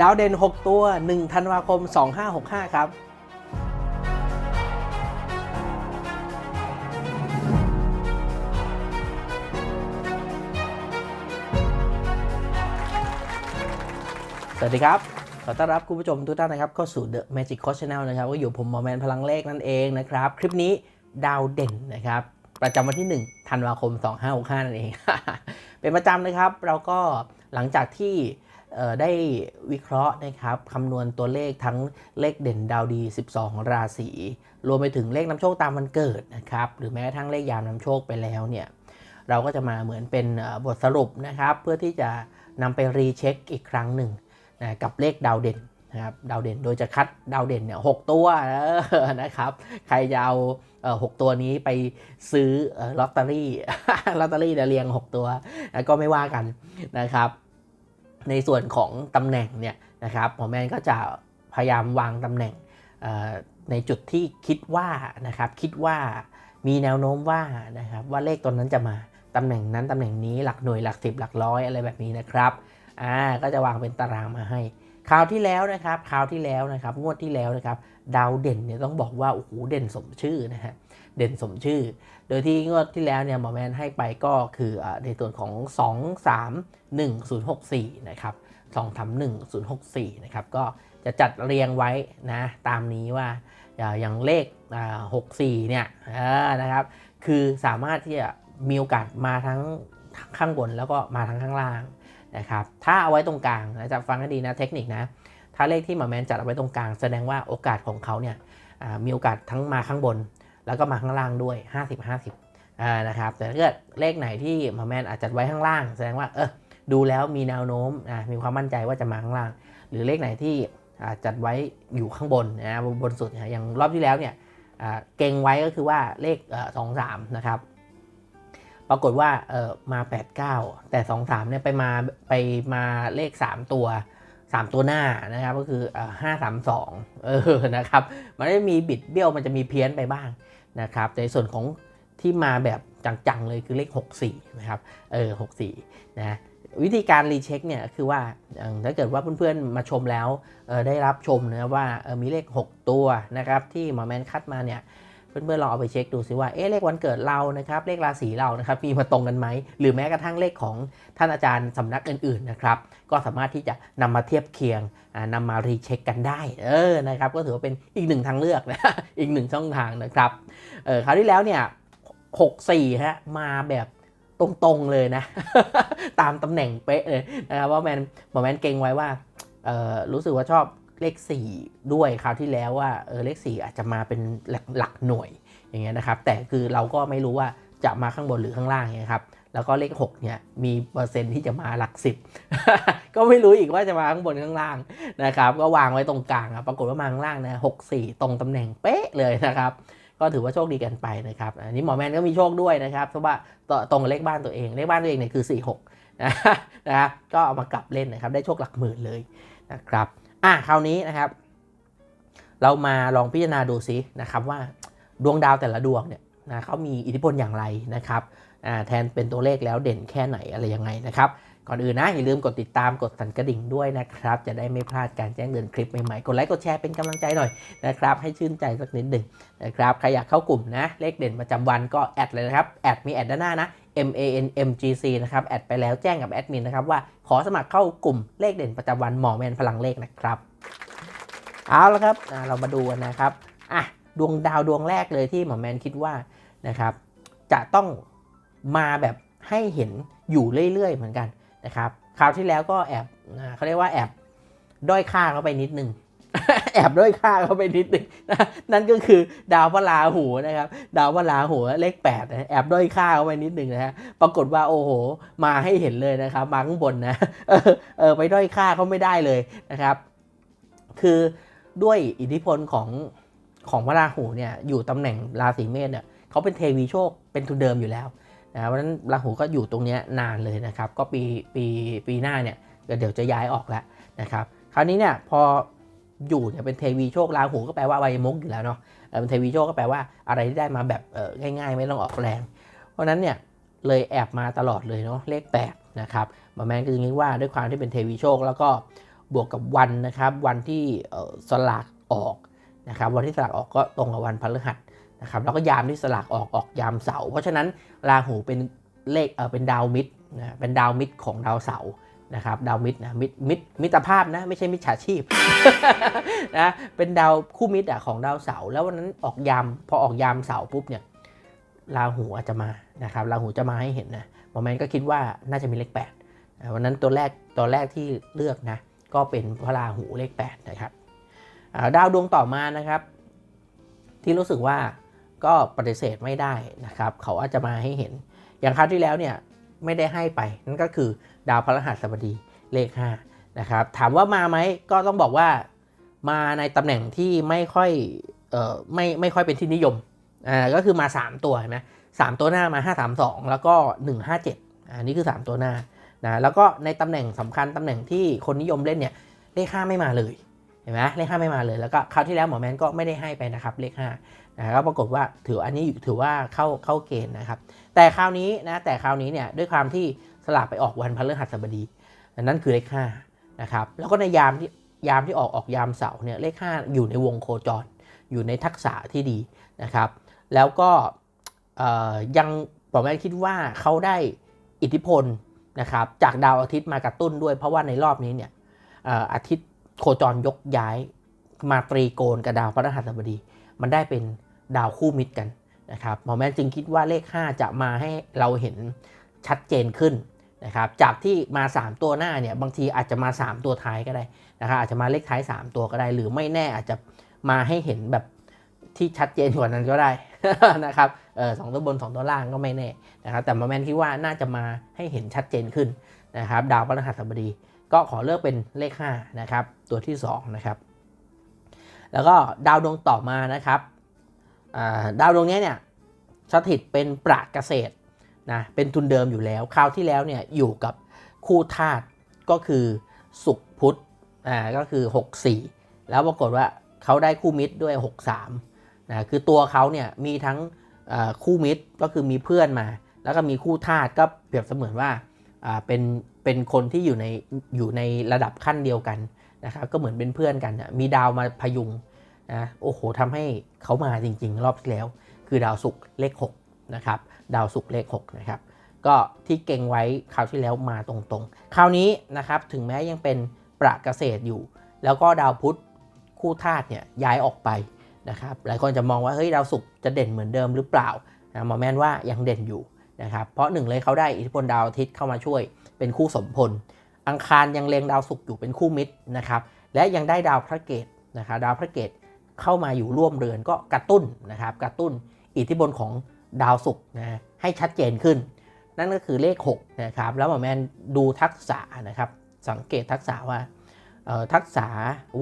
ดาวเด่น 6 ตัว 1 ธันวาคม 2565 ครับสวัสดีครับ ขอต้อนรับคุณผู้ชมทุกท่านนะครับเข้าสู่ The Magic Coach Channel นะครับ ก็อยู่ผมหมอแมนพลังเลขนั่นเองนะครับ คลิปนี้ดาวเด่นนะครับ ประจำวันที่ 1 ธันวาคม 2565 นั่นเอง เป็นประจำนะครับ เราก็หลังจากที่ ได้วิเคราะห์นะครับคำนวณตัวเลขทั้งเลขเด่นดาวดี 12 ราศี รวมไปถึงเลขนำโชคตามวันเกิดนะครับ หรือแม้กระทั่งเลขยามนำโชคไปแล้วเนี่ย เราก็จะมาเหมือนเป็นบทสรุปนะครับ เพื่อที่จะนำไปรีเช็คอีกครั้งหนึ่งนะกับเลขดาวเด่นนะครับดาวเด่นโดยจะคัดดาวเด่นเนี่ยหกตัวนะครับ ใครจะเอาหกตัวนี้ไปซื้อลอตเตอรี่ลอตเตอรี่เดี๋ยวเรียง 6 ตัวก็ไม่ว่ากันนะครับ ในส่วนของตำแหน่งเนี่ยนะครับหมอแมนก็จะพยายามวางตำแหน่งในจุดที่คิดว่านะครับคิดว่ามีแนวโน้มว่านะครับว่าเลขตัวนั้นจะมาตำแหน่งนั้นตำแหน่งนี้หลักหน่วยหลักสิบหลักร้อยอะไรแบบนี้นะครับอ่าก็จะวางเป็นตารางมาให้คราวที่แล้วนะครับคราวที่แล้วนะครับงวดที่แล้วนะครับ ดาวเด่นเนี่ยต้องบอกว่าโอ้โหเด่นสมชื่อนะฮะ เด่นสมชื่อ โดยที่งวดที่แล้วเนี่ยหมอแมนให้ไปก็คืออาในส่วนของ 2 3 1 0 6 4 นะครับ2 3 1 0 6 4 นะครับ ก็จะจัดเรียงไว้นะ ตามนี้ว่าอย่างเลข 64 เนี่ยนะครับ คือสามารถที่จะมีโอกาสมาทั้งข้างบนแล้วก็มาทั้งข้างล่างนะครับ ถ้าเอาไว้ตรงกลางนะจะฟังให้ดีนะเทคนิคนะ ถ้าเลขที่หมอแมนจัดเอาไว้ตรงกลาง แสดงว่าโอกาสของเขาเนี่ยมีโอกาสทั้งมาข้างบน แล้วก็มาข้างล่างด้วย 50 50อ่านะครับแต่ถ้าเกิดเลขไหนที่หมอแมนอาจจัดไว้ข้างล่าง แสดงว่าเออดูแล้วมีแนวโน้มอ่ามีความมั่นใจว่าจะมาข้างล่าง หรือเลขไหนที่อ่าจัดไว้อยู่ข้างบนนะบนบนสุดนะอย่างรอบที่แล้วเนี่ยอ่าเก่งไว้ก็คือว่าเลขสองสามนะครับปรากฏว่าเออมา 89 แต่ 2 3เนี่ยไปมาไปมาเลข 3 ตัว 3 ตัวหน้านะครับก็คือห้าสามสองเออนะครับมันไม่มีบิดเบี้ยวมันจะมีเพี้ยนไปบ้าง นะครับในส่วนของที่มาแบบจังๆเลยคือเลข 64 นะครับ เออ 64 นะ วิธีการรีเช็คเนี่ยคือว่าถ้าเกิดว่าเพื่อนๆมาชมแล้วได้รับชมนะว่ามีเลข 6 ตัวนะครับที่หมอแมนคัดมาเนี่ย เพื่อนๆลองเอาไปเช็คดูซิว่า เอ๊ะเลขวันเกิดเรานะครับ เลขราศีเรานะครับ มีมาตรงกันไหม หรือแม้กระทั่งเลขของท่านอาจารย์สำนักอื่นๆนะครับ ก็สามารถที่จะนำมาเทียบเคียงอ่านำมารีเช็คกันได้ เออ นะครับ ก็ถือว่าเป็นอีกหนึ่งทางเลือกนะ อีกหนึ่งช่องทางนะครับ เออคราวที่แล้วเนี่ยหกสี่ฮะ มาแบบตรงๆเลยนะ ตามตำแหน่งเป๊ะเลยนะครับว่าแมนหมอแมนเก่งไว้ว่า เออรู้สึกว่าชอบ เลข 4 ด้วยคราวที่แล้วว่าเออเลข 4 อาจจะมาเป็นหลักหลักหน่วยอย่างเงี้ยนะครับ แต่คือเราก็ไม่รู้ว่าจะมาข้างบนหรือข้างล่างเงี้ยครับแล้วก็เลข 6 เนี่ยมีเปอร์เซ็นต์ที่จะมาหลัก 10 ก็ไม่รู้อีกว่าจะมาข้างบนข้างล่างนะครับ ก็วางไว้ตรงกลางครับปรากฏว่ามาข้างล่างนะ6 4ตรงตำแหน่งเป๊ะเลยนะครับ ก็ถือว่าโชคดีกันไปนะครับ อันนี้หมอแมนก็มีโชคด้วยนะครับ เพราะว่าตรงเลขบ้านตัวเอง เลขบ้านตัวเองเนี่ยคือ 46นะนะก็เอามากลับเล่นนะครับ ได้โชคหลักหมื่นเลยนะครับ อะคราวนี้นะครับ เรามาลองพิจารณาดูซินะครับว่าดวงดาวแต่ละดวงเนี่ยนะเขามีอิทธิพลอย่างไรนะครับอ่าแทนเป็นตัวเลขแล้วเด่นแค่ไหนอะไรยังไงนะครับ ก่อนอื่นนะ อย่าลืมกดติดตามกดสั่นกระดิ่งด้วยนะครับ จะได้ไม่พลาดการแจ้งเตือนคลิปใหม่ๆ กดไลค์กดแชร์เป็นกำลังใจหน่อยนะครับ ให้ชื่นใจสักนิดหนึ่งนะครับใครอยากเข้ากลุ่มนะ เลขเด่นประจำวันก็แอดเลยนะครับ แอดมีแอดด้านหน้านะ M A N M G C นะครับ แอดไปแล้วแจ้งกับแอดมินนะครับว่าขอสมัครเข้ากลุ่มเลขเด่นประจำวันหมอแมนพลังเลขนะครับ เอาละครับเรามาดูกันนะครับอะดวงดาวดวงแรกเลยที่หมอแมนคิดว่านะครับ จะต้องมาแบบให้เห็นอยู่เรื่อยๆ เหมือนกัน นะครับคราวที่แล้วก็แอบเขาเรียกว่าแอบด้อยค่าเข้าไปนิดนึงแอบด้อยค่าเข้าไปนิดนึงนะนั่นก็คือดาวพระราหูนะครับ ดาวพระราหูเลข8นะแอบด้อยค่าเข้าไปนิดนึงนะฮะปรากฏว่าโอ้โห มาให้เห็นเลยนะครับ มาข้างบนนะเออเออไปด้อยค่าเขาไม่ได้เลยนะครับ คือด้วยอิทธิพลของของพระราหูเนี่ยอยู่ตำแหน่งราศีเมษเนี่ยเขาเป็นเทวีโชคเป็นทุนเดิมอยู่แล้ว นะเพราะฉะนั้นราหูก็อยู่ตรงนี้นานเลยนะครับ ก็ปีปีปีหน้าเนี่ยเดี๋ยวจะย้ายออกแล้วนะครับ คราวนี้เนี่ยพออยู่เนี่ยเป็นเทวีโชคราหูก็แปลว่าใบมุกอยู่แล้วเนาะเป็นเทวีโชคก็แปลว่าอะไรที่ได้มาแบบง่าย ๆ ไม่ต้องออกแรง เพราะนั้นเนี่ยเลยแอบมาตลอดเลยเนาะเลข8นะครับมอแมนก็จึงคิดว่าด้วยความที่เป็นเทวีโชค แล้วก็บวกกับวันนะครับ วันที่สลากออกนะครับ วันที่สลากออกก็ตรงกับวันพฤหัส นะครับแล้วก็ยามที่สลากออกออกยามเสาร์เพราะฉะนั้นราหูเป็นเลขเออเป็นดาวมิตรนะเป็นดาวมิตรของดาวเสาร์นะครับดาวมิตรนะมิตรมิตรมิตรภาพนะไม่ใช่มิจฉาชีพนะเป็นดาวคู่มิตรอะของดาวเสาร์แล้ววันนั้นออกยามพอออกยามเสาร์ปุ๊บเนี่ยราหูอาจจะมานะครับราหูจะมาให้เห็นนะหมอแมนก็คิดว่าน่าจะมีเลข8อ่าวันนั้นตัวแรกตัวแรกที่เลือกนะก็เป็นพระราหูเลข8นะครับดาวดวงต่อมานะครับ ที่รู้สึกว่า ก็ปฏิเสธไม่ได้นะครับ เขาอาจจะมาให้เห็น อย่างคราวที่แล้วเนี่ยไม่ได้ให้ไป นั่นก็คือดาวพฤหัสบดีเลข5นะครับถามว่ามาไหมก็ต้องบอกว่ามาในตำแหน่งที่ไม่ค่อยเอ่อไม่ไม่ค่อยเป็นที่นิยมอ่าก็คือมา 3 ตัวเห็นไหมสามตัวหน้ามา 5 3 2 แล้วก็ 157อันนี้คือ 3 ตัวหน้านะแล้วก็ในตำแหน่งสำคัญตำแหน่งที่คนนิยมเล่นเนี่ยเลข5ไม่มาเลยเห็นไหมเลข5ไม่มาเลยแล้วก็คราวที่แล้วหมอแมนก็ไม่ได้ให้ไปนะครับเลข5 นะก็ปรากฏว่าถืออันนี้ถือว่าเข้าเข้าเกณฑ์นะครับ แต่คราวนี้นะแต่คราวนี้เนี่ยด้วยความที่สลากไปออกวันพฤหัสบดีนั่นคือเลข5นะครับแล้วก็ในยามที่ยามที่ออกออกยามเสาร์เนี่ยเลข5อยู่ในวงโคจร อยู่ในทักษะที่ดีนะครับ แล้วก็ยังผมคิดว่าเขาได้อิทธิพลนะครับจากดาวอาทิตย์มากระตุ้นด้วย เพราะว่าในรอบนี้เนี่ยอาทิตย์โคจรยกย้ายมาตรีโกณกับดาวพฤหัสบดี มันได้เป็นดาวคู่มิตรกันนะครับหมอแมนจึงคิดว่าเลข 5 จะมาให้เราเห็นชัดเจนขึ้นนะครับจากที่มา 3 ตัวหน้าเนี่ยบางทีอาจจะมา 3 ตัวท้ายก็ได้นะครับอาจจะมาเลขท้าย 3 ตัวก็ได้ หรือไม่แน่อาจจะมาให้เห็นแบบที่ชัดเจนกว่านั้นก็ได้นะครับเออสองตัวบน 2 ตัวล่างก็ไม่แน่นะครับแต่หมอแมนคิดว่าน่าจะมาให้เห็นชัดเจนขึ้นนะครับดาวพฤหัสบดี ก็ขอเลือกเป็นเลข5นะครับตัวที่2นะครับ แล้วก็ดาวดวงต่อมานะครับาดาวดวงนี้เนี่ยสถิตเป็นปราดเกษตรนะเป็นทุนเดิมอยู่แล้ว คราวที่แล้วเนี่ยอยู่กับคู่ธาตุก็คือสุขพุธอ่าก็คือ 64 แล้วปรากฏว่าเขาได้คู่มิตรด้วย 63นะคือตัวเขาเนี่ยมีทั้งอ่าคู่มิตรก็คือมีเพื่อนมา แล้วก็มีคู่ธาตุก็เปรียบเสมือนว่าอ่าเป็นเป็นคนที่อยู่ในอยู่ในระดับขั้นเดียวกัน นะครับก็เหมือนเป็นเพื่อนกันนะมีดาวมาพยุงนะโอ้โหทำให้เขามาจริง ๆ รอบที่แล้ว คือดาวศุกร์เลข6นะครับดาวศุกร์เลข6นะครับก็ที่เก่งไว้คราวที่แล้วมาตรงๆ คราวนี้นะครับถึงแม้ยังเป็นประเกษตรอยู่ แล้วก็ดาวพุธคู่ธาตุเนี่ยย้ายออกไปนะครับหลายคนจะมองว่าเฮ้ยดาวศุกร์จะเด่นเหมือนเดิมหรือเปล่านะมอแมนว่ายังเด่นอยู่นะครับเพราะหนึ่งเลยเขาได้อิทธิพลดาวอาทิตย์เข้ามาช่วยเป็นคู่สมพล อังคารยังเลงดาวศุกร์อยู่เป็นคู่มิตรนะครับ และยังได้ดาวพระเกตนะครับดาวพระเกตเข้ามาอยู่ร่วมเรือนก็กระตุ้นนะครับ กระตุ้นอิทธิพลของดาวศุกร์นะให้ชัดเจนขึ้น นั่นก็คือเลข6นะครับแล้วหมอแมนดูทักษะนะครับ สังเกตทักษะว่าทักษะ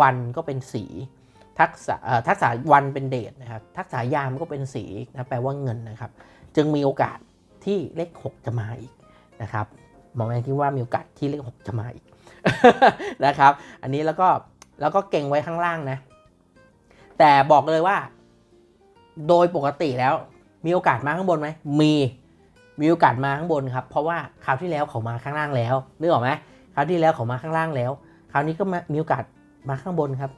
วันก็เป็นสี ทักษะทักษะวันเป็นเดชนะครับ ทักษะยามก็เป็นสีนะแปลว่าเงินนะครับ จึงมีโอกาสที่เลข 6 จะมาอีกนะครับ มอแมนคิดว่ามีโอกาสที่เลข6จะมาอีกนะครับ อันนี้แล้วก็แล้วก็เก่งไว้ข้างล่างนะ แต่บอกเลยว่า โดยปกติแล้ว มีโอกาสมาข้างบนไหมมีมีโอกาสมาข้างบนครับ เพราะว่าคราวที่แล้วเขามาข้างล่างแล้วนึกออกไหมคราวที่แล้วเขามาข้างล่างแล้ว คราวนี้ก็มามีโอกาสมาข้างบนครับ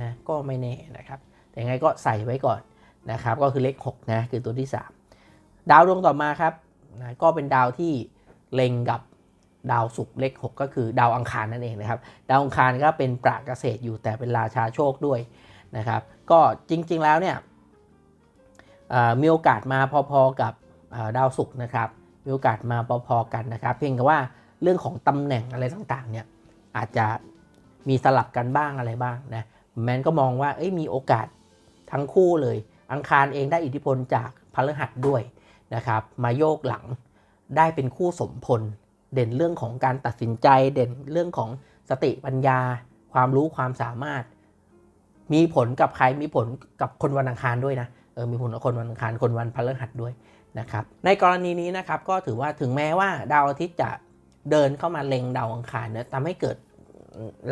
นะก็ไม่แน่นะครับ แต่ยังไงก็ใส่ไว้ก่อนนะครับ ก็คือเลข6นะคือตัวที่ 3 ดาวดวงต่อมาครับนะก็เป็นดาวที่เล็งกับ ดาวศุกร์เลข6ก็คือดาวอังคารนั่นเองนะครับ ดาวอังคารก็เป็นปราเกษตรอยู่แต่เป็นราชาโชคด้วยนะครับ ก็จริงๆแล้วเนี่ยมีโอกาสมาพอๆกับดาวศุกร์นะครับ มีโอกาสมาพอๆกันนะครับ เพียงแต่ว่าเรื่องของตำแหน่งอะไรต่างๆเนี่ยอาจจะมีสลับกันบ้างอะไรบ้างนะแมนก็มองว่าเอ้ยมีโอกาสทั้งคู่เลย อังคารเองได้อิทธิพลจากพฤหัสด้วยนะครับ มาโยกหลังได้เป็นคู่สมพล เด่นเรื่องของการตัดสินใจ เด่นเรื่องของสติปัญญา ความรู้ความสามารถ มีผลกับใครมีผลกับคนวันอังคารด้วยนะเออมีผลกับคนวันอังคารคนวันพฤหัสด้วยนะครับในกรณีนี้นะครับก็ถือว่าถึงแม้ว่าดาวอาทิตย์จะเดินเข้ามาเล็งดาวอังคารเนี่ยทำให้เกิด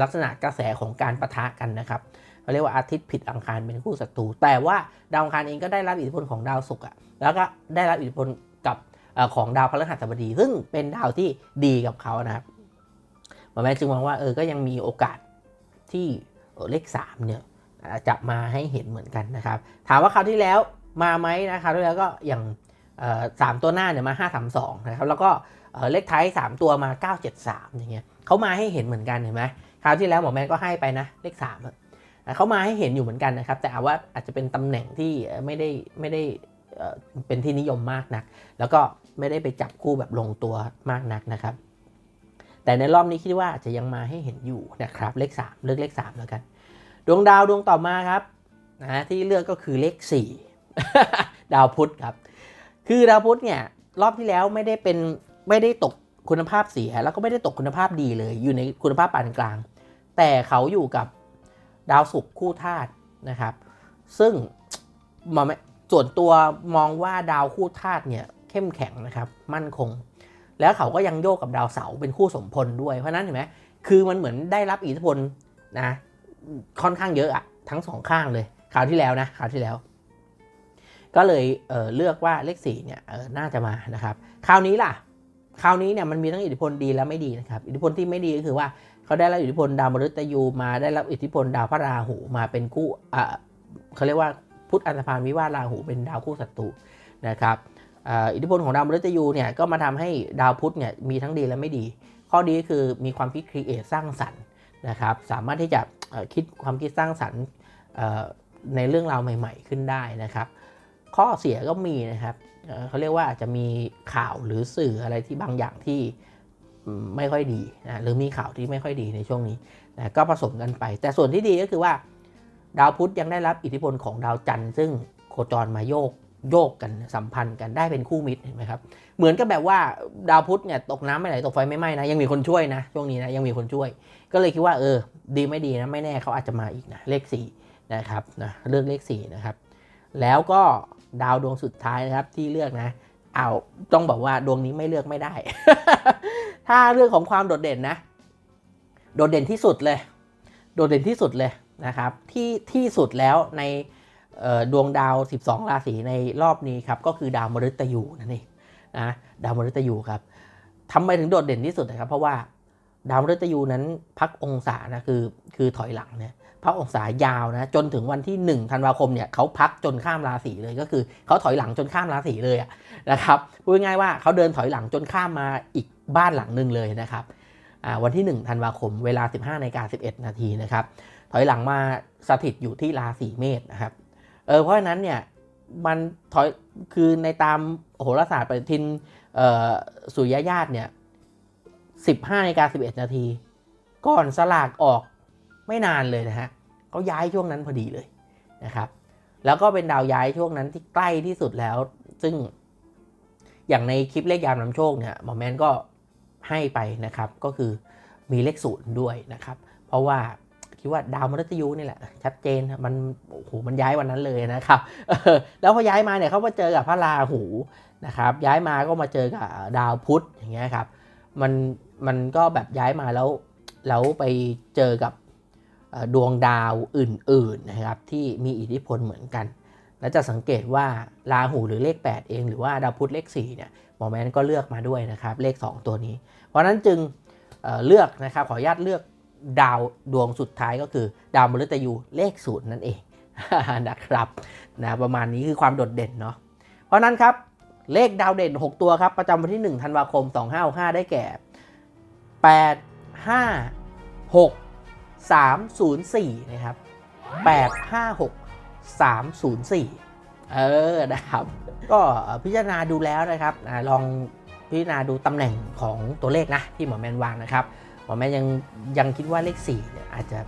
ลักษณะกระแสของการประทะกันนะครับเขาเรียกว่าอาทิตย์ผิดอังคารเป็นคู่ศัตรูแต่ว่าดาวอังคารเองก็ได้รับอิทธิพลของดาวศุกร์อะแล้วก็ได้รับอิทธิพล ของดาวพฤหัสบดี ซึ่งเป็นดาวที่ดีกับเขานะครับหมอแม่จึงมองว่าเออก็ยังมีโอกาสที่เลข3เนี่ยจะมาให้เห็นเหมือนกันนะครับ ถามว่าคราวที่แล้วมาไหมนะคราวที่แล้วก็อย่างสามตัวหน้าเนี่ยมา5 3 2นะครับแล้วก็เลขท้าย 3 ตัวมา 973 อย่างเงี้ยเขามาให้เห็นเหมือนกันเห็นไหมคราวที่แล้วหมอแมนก็ให้ไปนะเลข3อะอะเขามาให้เห็นอยู่เหมือนกันนะครับ แต่เอาว่าอาจจะเป็นตำแหน่งที่ไม่ได้ไม่ได้เอ่อเป็นที่นิยมมากนัก แล้วก็ ไม่ได้ไปจับคู่แบบลงตัวมากนักนะครับ แต่ในรอบนี้คิดว่าจะยังมาให้เห็นอยู่นะครับเลข 3 เลือกเลข 3 แล้วกัน ดวงดาวดวงต่อมาครับนะที่เลือกก็คือเลข 4 ดาวพุธครับ คือดาวพุธเนี่ยรอบที่แล้วไม่ได้เป็นไม่ได้ตกคุณภาพเสียแล้วก็ไม่ได้ตกคุณภาพดีเลย อยู่ในคุณภาพปานกลาง แต่เขาอยู่กับดาวศุกร์คู่ธาตุนะครับ ซึ่งมอแม่ส่วนตัวมองว่าดาวคู่ธาตุเนี่ย เข้มแข็งนะครับมั่นคง แล้วเขาก็ยังโยกกับดาวเสาร์เป็นคู่สมพลด้วยเพราะนั้นเห็นไหมคือมันเหมือนได้รับอิทธิพลนะค่อนข้างเยอะอะทั้งสองข้างเลยคราวที่แล้วนะคราวที่แล้ว ก็เลยเเลือกว่าเลข4เนี่ยน่าจะมานะครับ คราวนี้ล่ะ คราวนี้เนี่ยมันมีทั้งอิทธิพลดีและไม่ดีนะครับ อิทธิพลที่ไม่ดีก็คือว่าเขาได้รับอิทธิพลดาวมฤตยูมาได้รับอิทธิพลดาวพระราหูมาเป็นคู่เขาเรียกว่าพุทธอันธพาลวิวาราหูเป็นดาวคู่ศัตรูนะครับ อิทธิพลของดาวมฤตยูเนี่ยก็มาทำให้ดาวพุธเนี่ยมีทั้งดีและไม่ดี ข้อดีก็คือมีความคิดครีเอทสร้างสรรค์นะครับสามารถที่จะคิดความคิดสร้างสรรค์ในเรื่องราวใหม่ ๆ ขึ้นได้นะครับ ข้อเสียก็มีนะครับเเขาเรียกว่าอาจจะมีข่าวหรือสื่ออะไรที่บางอย่างที่ไม่ค่อยดีนะหรือมีข่าวที่ไม่ค่อยดีในช่วงนี้นะก็ผสมกันไป แต่ส่วนที่ดีก็คือว่า ดาวพุธยังได้รับอิทธิพลของดาวจันทร์ซึ่งโคจรมาโยก โยกกันสัมพันธ์กันได้เป็นคู่มิตรเห็นไหมครับเหมือนกับแบบว่าดาวพุธเนี่ยตกน้ำไม่ไหลตกไฟไม่ไหม้นะยังมีคนช่วยนะช่วงนี้นะยังมีคนช่วย ก็เลยคิดว่าเออ ดีไม่ดีนะไม่แน่เขาอาจจะมาอีกนะเลข4นะครับนะเลือกเลข4นะครับแล้วก็ดาวดวงสุดท้ายนะครับที่เลือกนะเอาต้องบอกว่าดวงนี้ไม่เลือกไม่ได้ ถ้าเรื่องของความโดดเด่นนะ โดดเด่นที่สุดเลย โดดเด่นที่สุดเลยนะครับ ที่ที่สุดแล้วใน ดวงดาว 12 ราศีในรอบนี้ครับก็คือดาวมฤตยูนั่นเองนะดาวมฤตยูครับทำไมถึงโดดเด่นที่สุดนะครับ เพราะว่าดาวมฤตยูนั้นพักองศานะคือคือถอยหลังเนี่ยพักองศายาวนะจนถึงวันที่ 1 ธันวาคมเนี่ยเขาพักจนข้ามราศีเลยก็คือเขาถอยหลังจนข้ามราศีเลยะนะครับพูดง่ายว่าเขาเดินถอยหลังจนข้ามมาอีกบ้านหลังหนึ่งเลยนะครับวันที่ 1 ธันวาคมเวลา 15นาฬิกา11 นาทีนะครับถอยหลังมาสถิตอยู่ที่ราศีเมษนะครับ เออเพราะฉะนั้นเนี่ยมันถอยคือในตามโหราศาสตร์ปฏิทินสุริยญาติเนี่ย15นาฬิกา11นาทีก่อนสลากออกไม่นานเลยนะฮะเขาย้ายช่วงนั้นพอดีเลยนะครับ แล้วก็เป็นดาวย้ายช่วงนั้นที่ใกล้ที่สุดแล้ว ซึ่งอย่างในคลิปเลขยามนำโชคเนี่ยหมอแมนก็ให้ไปนะครับ ก็คือมีเลขศูนย์ด้วยนะครับ เพราะว่า คิดว่าดาวมฤตยูนี่แหละชัดเจนมันโอ้โหมันย้ายวันนั้นเลยนะครับแล้วพอย้ายมาเนี่ยเขามาเจอกับพระราหูนะครับย้ายมาก็มาเจอกับดาวพุธอย่างเงี้ยครับมันมันก็แบบย้ายมาแล้วแล้วไปเจอกับดวงดาวอื่นๆนะครับที่มีอิทธิพลเหมือนกัน และจะสังเกตว่าราหูหรือเลข 8 เอง หรือว่าดาวพุธเลข4เนี่ยหมอแมนก็เลือกมาด้วยนะครับเลข 2 ตัวนี้ เพราะนั้นจึงเเลือกนะครับขออนุญาตเลือก ดาวดวงสุดท้ายก็คือ ดาวมฤตยูเลขศูนย์นั่นเองนะครับนะประมาณนี้คือความโดดเด่นเนาะเพราะนั้นครับเลขดาวเด่น 6 ตัวครับ ประจำวันที่ 1 ธันวาคม 2565 ได้แก่ 8 5 6 3 0 4 นะครับ 8 5 6 3 0 4 เออนะครับ ก็พิจารณาดูแล้วนะครับ ลองพิจารณาดูตำแหน่งของตัวเลขนะที่หมอแมนวางนะครับ หมอแม่ยังยังคิดว่าเลข4เนี่ยอาจจะ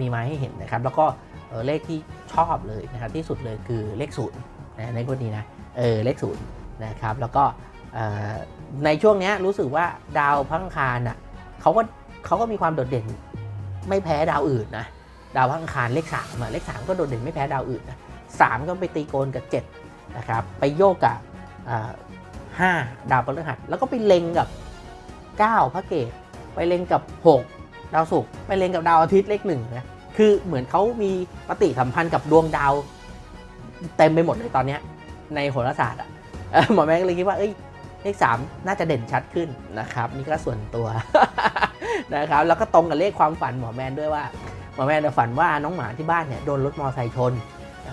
มีมาให้เห็นนะครับ แล้วก็เเลขที่ชอบเลยนะครับที่สุดเลยคือเลขศูนย์นะในพวกนี้นะเออเลขศูนย์นะครับแล้วก็ในช่วงเนี้ยรู้สึกว่าดาวพังคารอะเขาก็เขาก็มีความโดดเด่นไม่แพ้ดาวอื่นนะดาวพังคารเลข3อะเลข3ก็โดดเด่นไม่แพ้ดาวอื่นนะสามก็ไปตีโกนกับ7นะครับไปโยกกับห้าดาวพฤหัสแล้วก็ไปเล็งกับ9พระเกต ไปเล็งกับ 6 ดาวศุกร์ไปเล็งกับดาวอาทิตย์เลขหนึ่งนะคือเหมือนเขามีปฏิสัมพันธ์กับดวงดาว เต็มไปหมดเลยตอนเนี้ยในโหราศาสตร์อะหมอแม่ก็เลยคิดว่าเอ้ยเลขสามน่าจะเด่นชัดขึ้นนะครับ นี่ก็ส่วนตัวนะครับ แล้วก็ตรงกับเลขความฝันหมอแมนด้วยว่า หมอแมนฝันว่าน้องหมาที่บ้านเนี่ยโดนรถมอเตอร์ไซค์ชน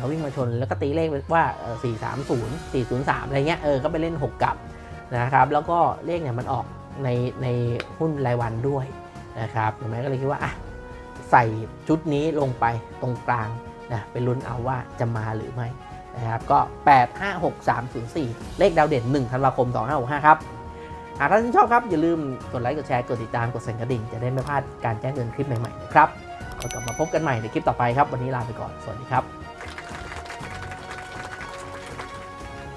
วิ่งมาชนแล้วก็ตีเลขว่าเอ่อ430 403 อะไรเงี้ยเออก็ไปเล่น 6 กับนะครับ แล้วก็เลขเนี่ยมันออก ในในหุ้นรายวันด้วยนะครับหมอแม่ก็เลยคิดว่าอะใส่ชุดนี้ลงไปตรงกลางนะเป็นลุ้นเอาว่าจะมาหรือไม่นะครับก็ 8 5 6 3 0 4 เลขดาวเด่น 1 ธันวาคม 2565 ครับหากท่านชื่นชอบครับ อย่าลืมกดไลค์กดแชร์กดติดตามกดสั่นกระดิ่ง จะได้ไม่พลาดการแจ้งเตือนคลิปใหม่ๆนะครับกลับมาพบกันใหม่ในคลิปต่อไปครับ วันนี้ลาไปก่อน สวัสดีครับ